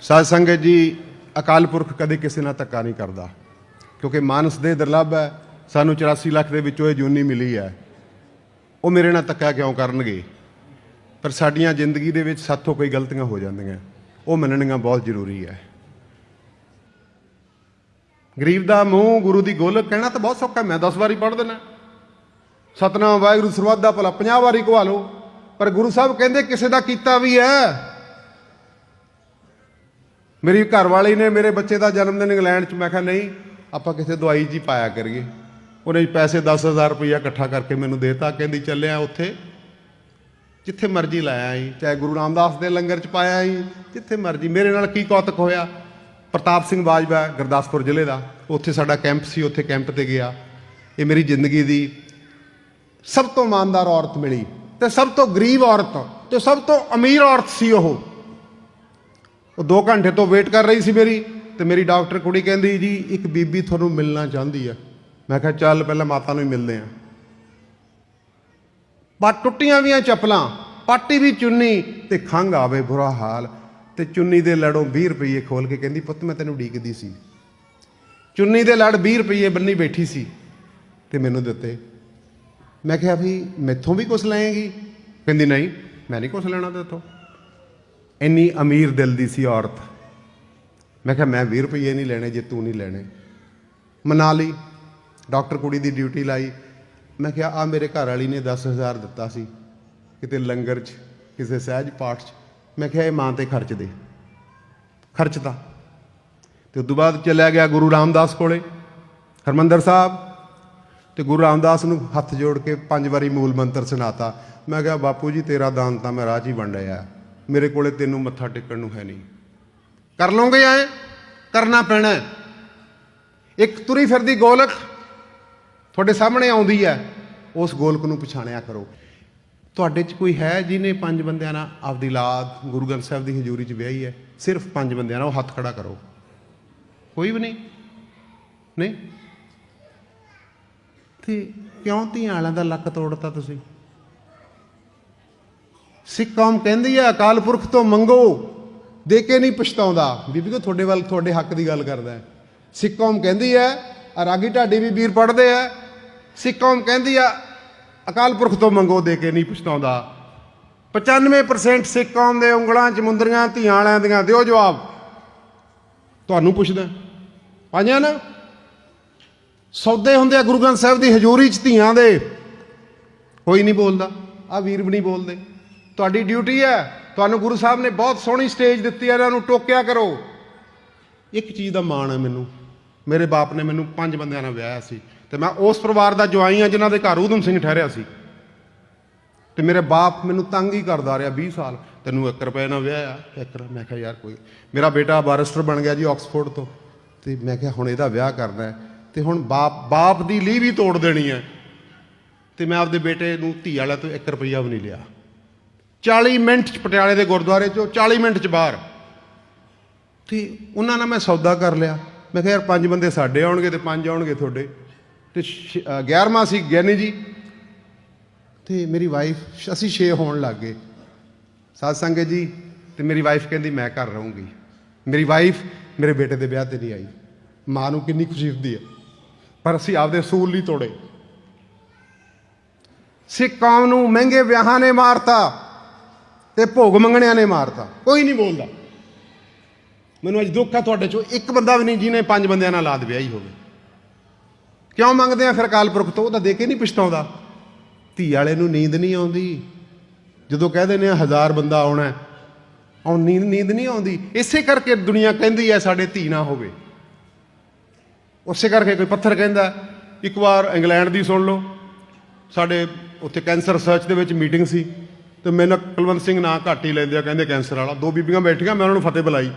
ਸਾਧ ਸੰਗਤ ਜੀ, ਅਕਾਲ ਪੁਰਖ ਕਦੇ ਕਿਸੇ ਨਾਲ ਧੱਕਾ ਨਹੀਂ ਕਰਦਾ। ਕਿਉਂਕਿ ਮਾਨਸ ਦੇ ਦੁਰਲੱਭ ਹੈ, ਸਾਨੂੰ 84 ਲੱਖ ਦੇ ਵਿੱਚੋਂ ਇਹ ਜੂਨੀ ਮਿਲੀ ਹੈ। ਉਹ ਮੇਰੇ ਨਾਲ ਧੱਕਾ ਕਿਉਂ ਕਰਨਗੇ? ਪਰ ਸਾਡੀਆਂ ਜ਼ਿੰਦਗੀ ਦੇ ਵਿੱਚ ਸਾਥੋਂ ਕੋਈ ਗਲਤੀਆਂ ਹੋ ਜਾਂਦੀਆਂ। ਉਹ ਮੰਨਣੀਆਂ ਬਹੁਤ ਜ਼ਰੂਰੀ ਹੈ। ਗਰੀਬ ਦਾ ਮੂੰਹ ਗੁਰੂ ਦੀ ਗੋਲ ਕਹਿਣਾ ਤਾਂ ਬਹੁਤ ਸੌਖਾ ਮੈਂ 10 ਵਾਰੀ ਪੜ੍ਹ ਦਿੰਦਾ। ਸਤਨਾਮ ਵਾਹਿਗੁਰੂ, ਸਰਬੱਤ ਦਾ ਭਲਾ 50 ਵਾਰੀ ਕਵਾ ਲਓ। ਪਰ ਗੁਰੂ ਸਾਹਿਬ ਕਹਿੰਦੇ, ਕਿਸੇ ਦਾ ਕੀਤਾ ਵੀ ਹੈ ਮੇਰੀ ਘਰ ਵਾਲੀ ਨੇ ਮੇਰੇ ਬੱਚੇ ਦਾ ਜਨਮ ਦਿਨ ਇੰਗਲੈਂਡ 'ਚ, ਮੈਂ ਕਿਹਾ ਨਹੀਂ, ਆਪਾਂ ਕਿਸੇ ਦਵਾਈ 'ਚ ਹੀ ਪਾਇਆ ਕਰੀਏ। ਉਹਨੇ ਪੈਸੇ 10000 ਰੁਪਇਆ ਇਕੱਠਾ ਕਰਕੇ ਮੈਨੂੰ ਦੇਤਾ, ਕਹਿੰਦੀ ਚੱਲਿਆ ਉੱਥੇ, ਜਿੱਥੇ ਮਰਜ਼ੀ ਲਾਇਆ ਜੀ ਚਾਹੇ ਗੁਰੂ ਰਾਮਦਾਸ ਦੇ ਲੰਗਰ 'ਚ ਪਾਇਆ ਜੀ ਜਿੱਥੇ ਮਰਜ਼ੀ। ਮੇਰੇ ਨਾਲ ਕੀ ਕੌਤਕ ਹੋਇਆ? ਪ੍ਰਤਾਪ ਸਿੰਘ ਬਾਜਵਾ, ਗੁਰਦਾਸਪੁਰ ਜ਼ਿਲ੍ਹੇ ਦਾ, ਉੱਥੇ ਸਾਡਾ ਕੈਂਪ ਸੀ, ਉੱਥੇ ਕੈਂਪ ਤੇ ਗਿਆ। ਇਹ ਮੇਰੀ ਜ਼ਿੰਦਗੀ ਦੀ ਸਭ ਤੋਂ ਇਮਾਨਦਾਰ ਔਰਤ ਮਿਲੀ, ਤੇ ਸਭ ਤੋਂ ਗਰੀਬ ਔਰਤ, ਤੇ ਸਭ ਤੋਂ ਅਮੀਰ ਔਰਤ ਸੀ ਉਹ। ਉਹ 2 ਘੰਟੇ ਤੋਂ ਵੇਟ ਕਰ ਰਹੀ ਸੀ ਮੇਰੀ ਤੇ ਮੇਰੀ ਡਾਕਟਰ ਕੁੜੀ ਕਹਿੰਦੀ, ਜੀ, ਇੱਕ ਬੀਬੀ ਤੁਹਾਨੂੰ ਮਿਲਣਾ ਚਾਹੁੰਦੀ ਆ। ਮੈਂ ਕਿਹਾ, ਚੱਲ, ਪਹਿਲਾਂ ਮਾਤਾ ਨੂੰ ਹੀ ਮਿਲਦੇ ਆਂ। ਪਰ ਟੁੱਟੀਆਂ ਵੀਆਂ ਚੱਪਲਾਂ, ਪਾਟੀ ਵੀ ਚੁੰਨੀ ਤੇ ਖੰਗ ਆਵੇ ਬੁਰਾ ਹਾਲ ਤੇ ਚੁੰਨੀ ਦੇ ਲੜੋਂ 20 ਰੁਪਏ ਖੋਲ ਕੇ ਕਹਿੰਦੀ, ਪੁੱਤ, ਮੈਂ ਤੈਨੂੰ ਡੀਕਦੀ ਸੀ। ਚੁੰਨੀ ਦੇ ਲੜ 20 ਰੁਪਏ ਬੰਨੀ ਬੈਠੀ ਸੀ ਤੇ ਮੈਨੂੰ ਦਿੱਤੇ। ਮੈਂ ਕਿਹਾ, ਵੀ ਮੈਥੋਂ ਵੀ ਕੁਝ ਲਏਗੀ? ਕਹਿੰਦੀ, ਨਹੀਂ, ਮੈਂ ਨਹੀਂ ਕੁਝ ਲੈਣਾ ਤੇਥੋਂ। ਇੰਨੀ ਅਮੀਰ ਦਿਲ ਦੀ ਸੀ ਔਰਤ। ਮੈਂ ਕਿਹਾ, ਮੈਂ 20 ਰੁਪਏ ਨਹੀਂ ਲੈਣੇ ਜੇ ਤੂੰ ਨਹੀਂ ਲੈਣੇ। ਮਨਾ ਲਈ ਡਾਕਟਰ ਕੁੜੀ ਦੀ ਡਿਊਟੀ ਲਾਈ। ਮੈਂ ਕਿਹਾ ਆ ਮੇਰੇ ਘਰ ਵਾਲੀ ਨੇ 10000 ਦਿੱਤਾ ਸੀ, ਕਿਤੇ ਲੰਗਰ 'ਚ, ਕਿਸੇ ਸਹਿਜ ਪਾਠ 'ਚ। ਮੈਂ ਕਿਹਾ, ਇਹ ਮਾਂ ਤੇ ਖਰਚ ਦੇ ਖਰਚਤਾ ਤੇ। ਉਦੋਂ ਬਾਅਦ ਚਲਿਆ ਗਿਆ ਗੁਰੂ ਰਾਮਦਾਸ ਕੋਲੇ, ਹਰਮੰਦਰ ਸਾਹਿਬ। ਤੇ ਗੁਰੂ ਰਾਮਦਾਸ ਨੂੰ ਹੱਥ ਜੋੜ ਕੇ ਪੰਜ ਵਾਰੀ ਮੂਲ ਮੰਤਰ ਸੁਣਾਤਾ। ਮੈਂ ਕਿਹਾ, ਬਾਪੂ ਜੀ, ਤੇਰਾ ਦਾਨ ਤਾਂ ਮੈਂ ਰਾਹ 'ਚ ਹੀ ਵੰਡਿਆ ਮੇਰੇ ਕੋਲੇ ਤੈਨੂੰ ਮੱਥਾ ਟੇਕਣ ਨੂੰ ਹੈ ਨਹੀਂ। ਕਰ ਲਓਗੇ ਐ ਕਰਨਾ ਪੈਣਾ ਇੱਕ ਤੁਰੀ ਫਿਰਦੀ ਗੋਲਕ ਤੁਹਾਡੇ ਸਾਹਮਣੇ ਆਉਂਦੀ ਹੈ, ਉਸ ਗੋਲਕ ਨੂੰ ਪਛਾਣਿਆ ਕਰੋ। ਤੁਹਾਡੇ 'ਚ ਕੋਈ ਹੈ ਜਿਹਨੇ ਪੰਜ ਬੰਦਿਆਂ ਨਾਲ ਆਪਦੀ ਲਾਦ, ਗੁਰੂ ਗ੍ਰੰਥ ਸਾਹਿਬ ਦੀ ਹਜ਼ੂਰੀ 'ਚ ਵਿਆਹੀ ਹੈ, ਸਿਰਫ ਪੰਜ ਬੰਦਿਆਂ ਨਾਲ ਉਹ ਹੱਥ ਖੜਾ ਕਰੋ। ਕੋਈ ਵੀ ਨਹੀਂ। ਨਹੀਂ? ਤੇ ਕਿਉਂ ਧੀਆਂ ਵਾਲਿਆਂ ਦਾ ਲੱਕ ਤੋੜਤਾ ਤੁਸੀਂ? ਸਿੱਖ ਕੌਮ ਕਹਿੰਦੀ ਹੈ ਅਕਾਲ ਪੁਰਖ ਤੋਂ ਮੰਗੋ, ਦੇ ਕੇ ਨਹੀਂ ਪਛਤਾਉਂਦਾ। ਬੀਬੀ ਕੋ ਤੁਹਾਡੇ ਵੱਲ, ਤੁਹਾਡੇ ਹੱਕ ਦੀ ਗੱਲ ਕਰਦਾ ਹੈ। ਸਿੱਖ ਕੌਮ ਕਹਿੰਦੀ ਹੈ ਰਾਗੀ ਢਾਡੀ ਵੀ ਵੀਰ ਪੜਦੇ ਆ। ਸਿੱਖ ਕੌਮ ਕਹਿੰਦੀ ਆ, ਅਕਾਲ ਪੁਰਖ ਤੋਂ ਮੰਗੋ, ਦੇ ਕੇ ਨਹੀਂ ਪਛਤਾਉਂਦਾ। 95% ਸਿੱਖ ਕੌਮ ਦੇ ਉਂਗਲਾਂ 'ਚ ਮੁੰਦਰੀਆਂ, ਧੀਆਂ ਵਾਲਿਆਂ ਦੀਆਂ, ਦਿਓ ਜਵਾਬ। ਤੁਹਾਨੂੰ ਪੁੱਛਦਾ ਪਾਈਆਂ ਨਾ? ਸੌਦੇ ਹੁੰਦੇ ਆ ਗੁਰੂ ਗ੍ਰੰਥ ਸਾਹਿਬ ਦੀ ਹਜ਼ੂਰੀ 'ਚ ਧੀਆਂ ਦੇ। ਕੋਈ ਨਹੀਂ ਬੋਲਦਾ। ਆ ਵੀਰ ਵੀ ਨਹੀਂ ਬੋਲਦੇ। ਤੁਹਾਡੀ ਡਿਊਟੀ ਹੈ। ਤੁਹਾਨੂੰ ਗੁਰੂ ਸਾਹਿਬ ਨੇ ਬਹੁਤ ਸੋਹਣੀ ਸਟੇਜ ਦਿੱਤੀ ਹੈ, ਇਹਨਾਂ ਨੂੰ ਟੋਕਿਆ ਕਰੋ। ਇੱਕ ਚੀਜ਼ ਦਾ ਮਾਣ ਹੈ ਮੈਨੂੰ। ਮੇਰੇ ਬਾਪ ਨੇ ਮੈਨੂੰ ਪੰਜ ਬੰਦਿਆਂ ਨਾਲ ਵਿਆਹਿਆ ਸੀ ਤੇ ਮੈਂ ਉਸ ਪਰਿਵਾਰ ਦਾ ਜਵਾਈ ਹਾਂ ਜਿਨ੍ਹਾਂ ਦੇ ਘਰ ਊਧਮ ਸਿੰਘ ਠਹਿਰਿਆ ਸੀ। ਤੇ ਮੇਰੇ ਬਾਪ ਮੈਨੂੰ ਤੰਗ ਹੀ ਕਰਦਾ ਰਿਹਾ 20 ਸਾਲ। ਤੈਨੂੰ 1 ਰੁਪਏ ਨਾਲ ਵਿਆਹਿਆ, ਇੱਕ ਮੈਂ ਕਿਹਾ ਯਾਰ ਕੋਈ ਮੇਰਾ ਬੇਟਾ ਬਾਰਿਸਟਰ ਬਣ ਗਿਆ ਜੀ ਆਕਸਫੋਰਡ ਤੋਂ। ਤੇ ਮੈਂ ਕਿਹਾ ਹੁਣ ਇਹਦਾ ਵਿਆਹ ਕਰਨਾ ਹੈ। ਤੇ ਹੁਣ ਬਾਪ ਬਾਪ ਦੀ ਲੀਹ ਵੀ ਤੋੜ ਦੇਣੀ ਹੈ। ਤੇ ਮੈਂ ਆਪਦੇ ਬੇਟੇ ਨੂੰ ਧੀ ਵਾਲਾ ਤੋਂ 1 ਰੁਪਈਆ ਵੀ ਨਹੀਂ ਲਿਆ। 40 ਮਿੰਟ ਚ ਪਟਿਆਲੇ ਦੇ ਗੁਰਦੁਆਰੇ ਚੋਂ 40 ਮਿੰਟ ਚ ਬਾਹਰ। ਤੇ ਉਹਨਾਂ ਨਾਲ ਮੈਂ ਸੌਦਾ ਕਰ ਲਿਆ। ਮੈਂ ਕਿਹਾ, ਯਾਰ, ਪੰਜ ਬੰਦੇ ਸਾਡੇ ਆਉਣਗੇ ਤੇ ਪੰਜ ਆਉਣਗੇ ਤੁਹਾਡੇ। ਤੇ 11ਵਾਂ ਸੀ ਗਿਆਨੀ ਜੀ। ਤੇ ਮੇਰੀ ਵਾਈਫ ਅਸੀਂ 6 ਹੋਣ ਲੱਗ ਗਏ। ਸਾਧ ਸੰਗਤ ਜੀ, ਤੇ ਮੇਰੀ ਵਾਈਫ ਕਹਿੰਦੀ, ਮੈਂ ਘਰ ਰਹੂੰਗੀ। ਮੇਰੀ ਵਾਈਫ ਮੇਰੇ ਬੇਟੇ ਦੇ ਵਿਆਹ ਤੇ ਨਹੀਂ ਆਈ। ਮਾਂ ਨੂੰ ਕਿੰਨੀ ਖੁਸ਼ੀ ਹੁੰਦੀ ਹੈ ਪਰ ਅਸੀਂ ਆਪਦੇ ਅਸੂਲ ਨਹੀਂ ਤੋੜੇ। ਸਿੱਖ ਕੌਮ ਨੂੰ ਮਹਿੰਗੇ ਵਿਆਹਾਂ ਨੇ ਮਾਰਤਾ। ਤੇ ਭੋਗ ਮੰਗਣਿਆਂ ਨੇ ਮਾਰਤਾ। ਕੋਈ ਨਹੀਂ ਬੋਲਦਾ। ਮੈਨੂੰ ਅੱਜ ਦੁੱਖ ਆ ਤੁਹਾਡੇ ਚੋਂ। ਇੱਕ ਬੰਦਾ ਵੀ ਨਹੀਂ ਜਿਹਨੇ ਪੰਜ ਬੰਦਿਆਂ ਨਾਲ ਲਾਦ ਵਿਆਹੀ ਹੋਵੇ। ਕਿਉਂ ਮੰਗਦੇ ਆ ਫਿਰ ਕਾਲ ਪੁਰਖ ਤੋਂ? ਉਹ ਤਾਂ ਦੇ ਕੇ ਨਹੀਂ ਪਛਤਾਉਂਦਾ। ਧੀ ਵਾਲੇ ਨੂੰ ਨੀਂਦ ਨਹੀਂ ਆਉਂਦੀ। ਜਦੋਂ ਕਹਿ ਦਿੰਦੇ ਆ ਹਜ਼ਾਰ ਬੰਦਾ ਆਉਣਾ ਹੈ, ਨੀਂਦ ਨੀਂਦ ਨਹੀਂ ਆਉਂਦੀ। ਇਸੇ ਕਰਕੇ ਦੁਨੀਆ ਕਹਿੰਦੀ ਹੈ ਸਾਡੇ ਧੀ ਨਾ ਹੋਵੇ। ਉਸੇ ਕਰਕੇ ਕੋਈ ਪੱਥਰ ਕਹਿੰਦਾ ਇੱਕ ਵਾਰ ਇੰਗਲੈਂਡ ਦੀ ਸੁਣ ਲਓ। ਸਾਡੇ ਉੱਥੇ ਕੈਂਸਰ ਰਿਸਰਚ ਦੇ ਵਿੱਚ ਮੀਟਿੰਗ ਸੀ। ਤੇ ਮੈਨੂੰ ਕੁਲਵੰਤ ਸਿੰਘ ਨਾਂ ਘੱਟ ਹੀ ਲੈਂਦੇ ਆ, ਕਹਿੰਦੇ ਕੈਂਸਰ ਵਾਲਾ। ਦੋ ਬੀਬੀਆਂ ਬੈਠੀਆਂ, ਮੈਂ ਉਹਨਾਂ ਨੂੰ ਫਤਿਹ ਬੁਲਾਈ।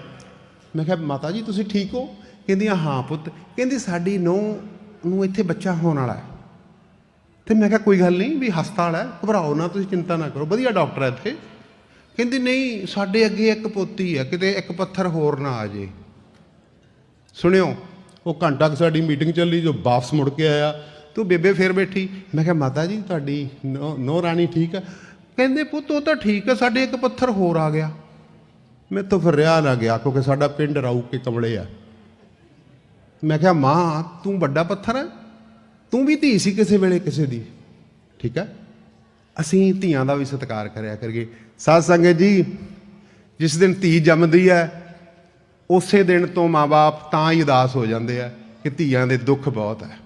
ਮੈਂ ਕਿਹਾ, ਮਾਤਾ ਜੀ, ਤੁਸੀਂ ਠੀਕ ਹੋ? ਕਹਿੰਦੀਆਂ ਹਾਂ ਪੁੱਤ। ਕਹਿੰਦੀ, ਸਾਡੀ ਨੂੰਹ ਨੂੰ ਇੱਥੇ ਬੱਚਾ ਹੋਣ ਵਾਲਾ ਹੈ। ਤੇ ਮੈਂ ਕਿਹਾ, ਕੋਈ ਗੱਲ ਨਹੀਂ, ਵੀ ਹਸਪਤਾਲ ਹੈ, ਘਬਰਾਓ ਨਾ, ਤੁਸੀਂ ਚਿੰਤਾ ਨਾ ਕਰੋ, ਵਧੀਆ ਡਾਕਟਰ ਹੈ ਇੱਥੇ। ਕਹਿੰਦੀ, ਨਹੀਂ, ਸਾਡੇ ਅੱਗੇ ਇੱਕ ਪੋਤੀ ਹੈ, ਕਿਤੇ ਇੱਕ ਪੱਥਰ ਹੋਰ ਨਾ ਆ ਜੇ। ਸੁਣਿਓ, ਉਹ ਘੰਟਾ ਕੁ ਸਾਡੀ ਮੀਟਿੰਗ ਚੱਲੀ, ਜੋ ਵਾਪਸ ਮੁੜ ਕੇ ਆਇਆ। ਤੂੰ ਬੇਬੇ ਫੇਰ ਬੈਠੀ। ਮੈਂ ਕਿਹਾ, ਮਾਤਾ ਜੀ, ਤੁਹਾਡੀ ਨੋ ਨੋ ਰਾਣੀ ਠੀਕ ਹੈ? ਕਹਿੰਦੇ ਪੁੱਤ, ਉਹ ਤਾਂ ਠੀਕ ਹੈ, ਸਾਡੇ ਇੱਕ ਪੱਥਰ ਹੋਰ ਆ ਗਿਆ। ਮੈਂ ਤਾਂ ਫਿਰ ਰਿਆ ਨਾ ਗਿਆ, ਕਿਉਂਕਿ ਸਾਡਾ ਪਿੰਡ ਰਾਊ ਕੇ ਕਮਲੇ ਆ। ਮੈਂ ਕਿਹਾ, ਮਾਂ, ਤੂੰ ਵੱਡਾ ਪੱਥਰ ਹੈ? ਤੂੰ ਵੀ ਧੀ ਸੀ ਕਿਸੇ ਵੇਲੇ ਕਿਸੇ ਦੀ। ਠੀਕ ਹੈ? ਅਸੀਂ ਧੀਆਂ ਦਾ ਵੀ ਸਤਿਕਾਰ ਕਰਿਆ ਕਰੀਏ। ਸਾਧ ਸੰਗਤ ਜੀ, ਜਿਸ ਦਿਨ ਧੀ ਜੰਮਦੀ ਹੈ, ਉਸੇ ਦਿਨ ਤੋਂ ਮਾਪੇ ਤਾਂ ਹੀ ਉਦਾਸ ਹੋ ਜਾਂਦੇ ਆ ਕਿ ਧੀਆਂ ਦੇ ਦੁੱਖ ਬਹੁਤ ਹੈ।